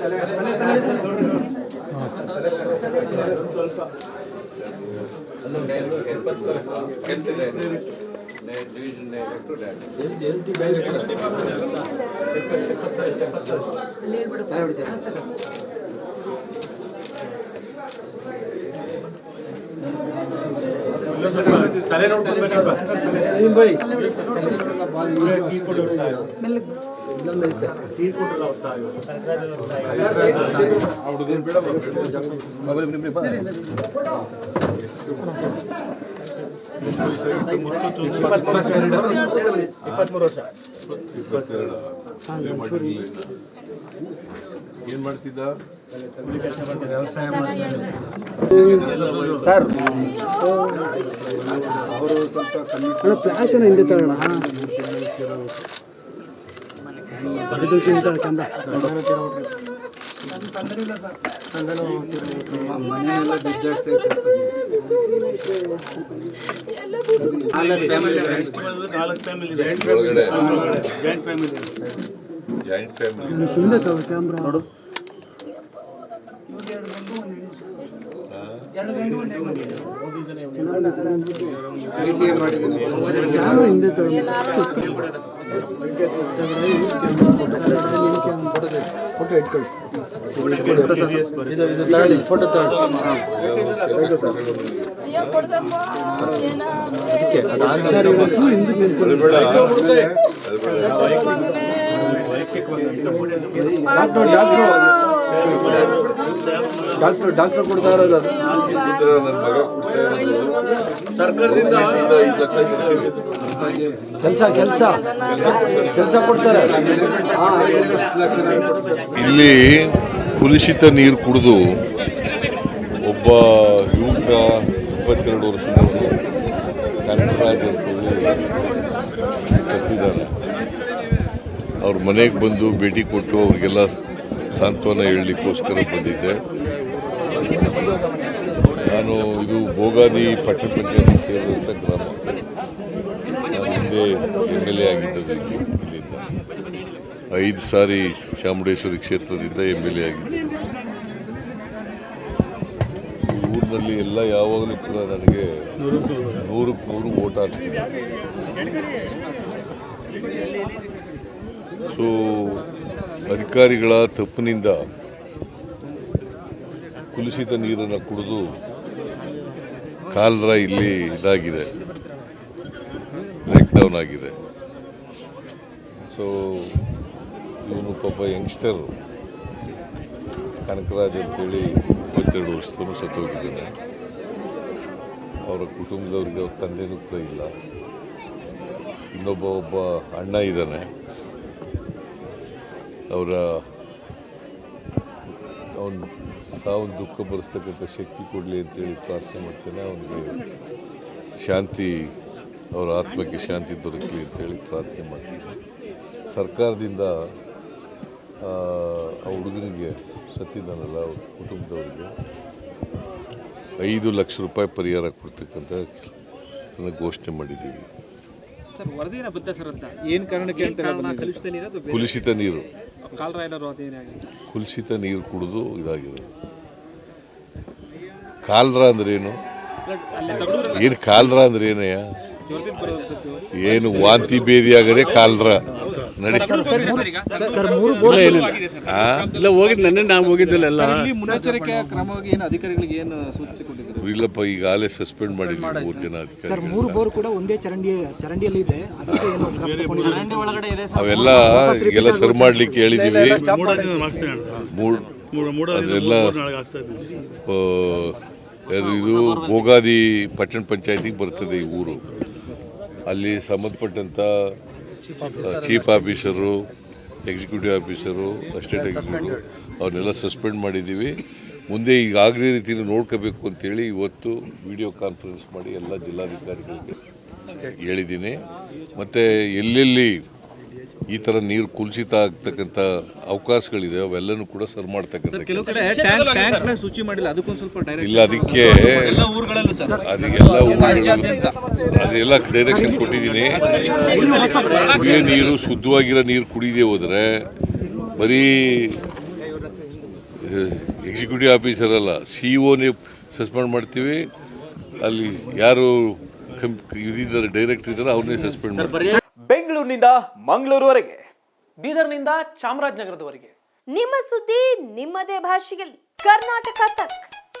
ತಲೆ ಇರು. ವರ್ಷ. ಏನ್ ಮಾಡಿರ್ಲಿಲ್ಲ ಸರ್ ಅವರು ಸ್ವಲ್ಪ ಕಮ್ಮಿ ಫ್ಲಾಶನ್ ಹಿಂದೆ ತಗೋಣ. ಮನೆಯೆಲ್ಲ ಬಿದ್ದಾಗ್ತೈತೆ joint family joint family camera ನೋಡು. ಕ್ಯಾಮ್ರಾ ಹಿಂದೆ ಫೋಟೋ ಇಟ್ಕೊಳ್ಳಿ ಇದು ಇದು ತಗೊಳ್ಳಿ ಫೋಟೋ ತಗೊಳ್ಳಿ ಅಯ್ಯೋ ಕೊಡ್ದಮ್ಮ ಏನೋ ಅಳ್ಬೇಡ. ಅಳ್ಬೇಡ. ಡಾಕ್ಟ್ರು ಡಾಕ್ಟ್ರು ಡಾಕ್ಟ್ರು ಡಾಕ್ಟರ್ ಕೊಡ್ತಾ ಇರೋದು ಅದು. ಸರ್ಕಾರದಿಂದ ಕೆಲಸ ಕೆಲಸ. ಕೆಲಸ ಕೊಡ್ತಾರೆ. ಇಲ್ಲಿ ಕುಲುಷಿತ ನೀರು ಕುಡಿದು ಒಬ್ಬ ಯುವಕ ಇಪ್ಪತ್ತೆರಡು ವರ್ಷದವರು ಕನಕರಾಜ್ ಅಂತೇಳಿ ಸತ್ತಿದ್ದಾನೆ ಅವ್ರ ಮನೆಗೆ ಬಂದು ಭೇಟಿ ಕೊಟ್ಟು ಅವ್ರಿಗೆಲ್ಲ ಸಾಂತ್ವನ ಹೇಳಲಿಕ್ಕೋಸ್ಕರ ಬಂದಿದ್ದೆ. ನಾನು ಇದು ಭೋಗಾದಿ ಪಟ್ಟಣ ಪಂಚಾಯತಿ ಸೇರಿದಂಥ ಗ್ರಾಮ. ನಾನು ಹಿಂದೆ ಎಂ ಎಲ್ ಎ ಆಗಿದ್ದದ್ದು ಇಲ್ಲಿಂದ. ಐದು ಸಾರಿ ಚಾಮುಂಡೇಶ್ವರಿ ಕ್ಷೇತ್ರದಿಂದ ಎಂ ಎಲ್ ಎ ಆಗಿದ್ದೆ ಊರಿನಲ್ಲಿ ಎಲ್ಲ ಯಾವಾಗಲೂ ಕೂಡ ನನಗೆ ನೂರಕ್ಕೆ ನೂರು ಓಟ್ ಆಗ್ತಿದೆ. ಸೊ ಅಧಿಕಾರಿಗಳ ತಪ್ಪಿನಿಂದ ಕುಲುಷಿತ ನೀರನ್ನು ಕುಡಿದು ಕಾಲರ ಇಲ್ಲಿ ಇದಾಗಿದೆ. ಬ್ರೇಕ್ ಡೌನ್ ಆಗಿದೆ. ಸೊ ಇವನು ಪಾಪ ಯಂಗ್ಸ್ಟರ್ ಕನಕರಾಜ್ ಅಂತೇಳಿ ಇಪ್ಪತ್ತೆರಡು ವರ್ಷದೂ ಸತ್ತೋಗಿದ್ದಾನೆ. ಅವರ ಕುಟುಂಬದವ್ರಿಗೆ ಅವ್ರ ತಂದೆನೂ ಕೂಡ ಇಲ್ಲ. ಇನ್ನೊಬ್ಬ ಒಬ್ಬ ಅಣ್ಣ ಇದ್ದಾನೆ. ಅವರ ಅವನು ಸಾವು ದುಃಖ ಬರೆಸ್ತಕ್ಕಂಥ ಶಕ್ತಿ ಕೊಡಲಿ ಅಂತೇಳಿ ಪ್ರಾರ್ಥನೆ ಮಾಡ್ತೇನೆ. ಅವನಿಗೆ ಶಾಂತಿ ಅವರ ಆತ್ಮಕ್ಕೆ ಶಾಂತಿ ದೊರಕಲಿ ಅಂತೇಳಿ ಪ್ರಾರ್ಥನೆ ಮಾಡ್ತೀನಿ. ಸರ್ಕಾರದಿಂದ ಆ ಹುಡುಗನಿಗೆ ಸತ್ತಿದ್ದಾನಲ್ಲ ಅವ್ರ ಕುಟುಂಬದವ್ರಿಗೆ ಐದು ಲಕ್ಷ ರೂಪಾಯಿ ಪರಿಹಾರ ಕೊಡ್ತಕ್ಕಂಥ ಘೋಷಣೆ ಮಾಡಿದ್ದೀವಿ. ಸರ್ ವರದಿನ ಬದ್ಧ ಸರ್ ಅಂತ? ಕಾರಣಕ್ಕೆ ಅಂತ ಕಲುಷಿತ ನೀರು. ಕುಲುಷಿತ ನೀರು ಕುಡಿದು ಇದಾಗಿದೆ. ಕಾಲ್ರ ಅಂದ್ರೇನು? ಏನು ಕಾಲ್ರ ಅಂದ್ರೆ ಏನಯ್ಯ ಏನು ವಾಂತಿ ಬೇದಿ ಆಗದೆ ಕಾಲ್ರ? ನಡಿ. ಸರ್ ಮೂರು ಬೋರ್ ಆ? ಇಲ್ಲ ಹೋಗಿದ್ದು ಹೋಗಿದ್ದಿಲ್ಲ ಎಲ್ಲ. ಮುನ್ನೆಚ್ಚರಿಕೆ ಕ್ರಮವಾಗಿ ಏನು ಅಧಿಕಾರಿಗಳಿಗೆ ಏನು ಸೂಚಿಸಿಕೊಟ್ಟಿದ್ರು ಇಲ್ಲಪ್ಪ ಈಗಾಗಲೇ ಸಸ್ಪೆಂಡ್ ಮಾಡಿದ್ವಿ ಮೂರು ಜನ ಸರ್ ಅಧಿಕಾರಿ ಮೂರು ಬೋರ್ ಕೂಡ ಒಂದೇ ಚರಂಡಿ ಚರಂಡಿಯಲ್ಲಿ ಇದೆ. ಅದಕ್ಕೆ ಏನು ಕ್ರಮ ತಗೊಂಡಿದ್ದೀರಿ? ಅವೆಲ್ಲ ಎಲ್ಲ ಸರಿ ಮಾಡ್ಲಿಕ್ಕೆ ಹೇಳಿದೀವಿ. ಮೂಡಾದಿಂದ ಮಾಡಿಸ್ತೀನಿ ಅಣ್ಣ. ಮೂಡ್ ಮೂಡ- ಮೂಡಾದಿಂದ ಅದೆಲ್ಲ ಮೂರು ನಾಳೆಗೆ ಹಾಕ್ತಾ ಇದ್ದೀನಿ. ಆ, ಅದು ಇದು ಭೋಗಾದಿ ಪಟ್ಟಣ ಪಂಚಾಯತಿಗೆ ಬರ್ತದೆ ಈ ಊರು. ಅಲ್ಲಿ ಸಂಬಂಧಪಟ್ಟಂಥ chief officer executive officer assistant executive ಅವ್ರನ್ನೆಲ್ಲ ಸಸ್ಪೆಂಡ್ ಮಾಡಿದ್ದೀವಿ. ಮುಂದೆ ಈಗ ಆಗದೇ ರೀತಿಯಲ್ಲಿ ನೋಡ್ಕೋಬೇಕು ಅಂತೇಳಿ ಇವತ್ತು ವಿಡಿಯೋ ಕಾನ್ಫರೆನ್ಸ್ ಮಾಡಿ ಎಲ್ಲ ಜಿಲ್ಲಾಧಿಕಾರಿಗಳಿಗೆ ಹೇಳಿದ್ದೀನಿ. ಮತ್ತು ಎಲ್ಲೆಲ್ಲಿ ಈ ಥರ ನೀರು ಕುಲುಷಿತ ಆಗ್ತಕ್ಕಂಥ ಅವಕಾಶಗಳಿದೆ ಅವೆಲ್ಲನೂ ಕೂಡ ಸರ್ ಮಾಡ್ತಕ್ಕಂಥ ಇಲ್ಲ ಅದಕ್ಕೆ ಎಲ್ಲ ಊರುಗಳಲ್ಲೂ ಸರ್. ಅದಕ್ಕೆಲ್ಲ ಅದೆಲ್ಲ ಡೈರೆಕ್ಷನ್ ಕೊಟ್ಟಿದ್ದೀನಿ. ಕುಡಿಯೋ ನೀರು ಶುದ್ಧವಾಗಿರೋ ನೀರು ಕುಡಿದೇ ಹೋದರೆ ಬರೀ ಎಕ್ಸಿಕ್ಯೂಟಿವ್ ಆಫೀಸರ್ ಅಲ್ಲ ಸಿ ಒನೇ ಸಸ್ಪೆಂಡ್ ಮಾಡ್ತೀವಿ. ಅಲ್ಲಿ ಯಾರು ಇದ್ದಾರೆ ಡೈರೆಕ್ಟ್ ಡೈರೆಕ್ಟರ್ ಇದ್ದಾರೆ ಅವ್ರನ್ನೇ ಸಸ್ಪೆಂಡ್ ಮಾಡ್ತೀವಿ. ಬೆಂಗಳೂರಿನಿಂದ ಮಂಗಳೂರುವರೆಗೆ. ಬೀದರ್ನಿಂದ ಚಾಮರಾಜನಗರದವರೆಗೆ. ನಿಮ್ಮ ಸುದ್ದಿ ನಿಮ್ಮದೇ ಭಾಷೆಯಲ್ಲಿ. ಕರ್ನಾಟಕ ತಕ್.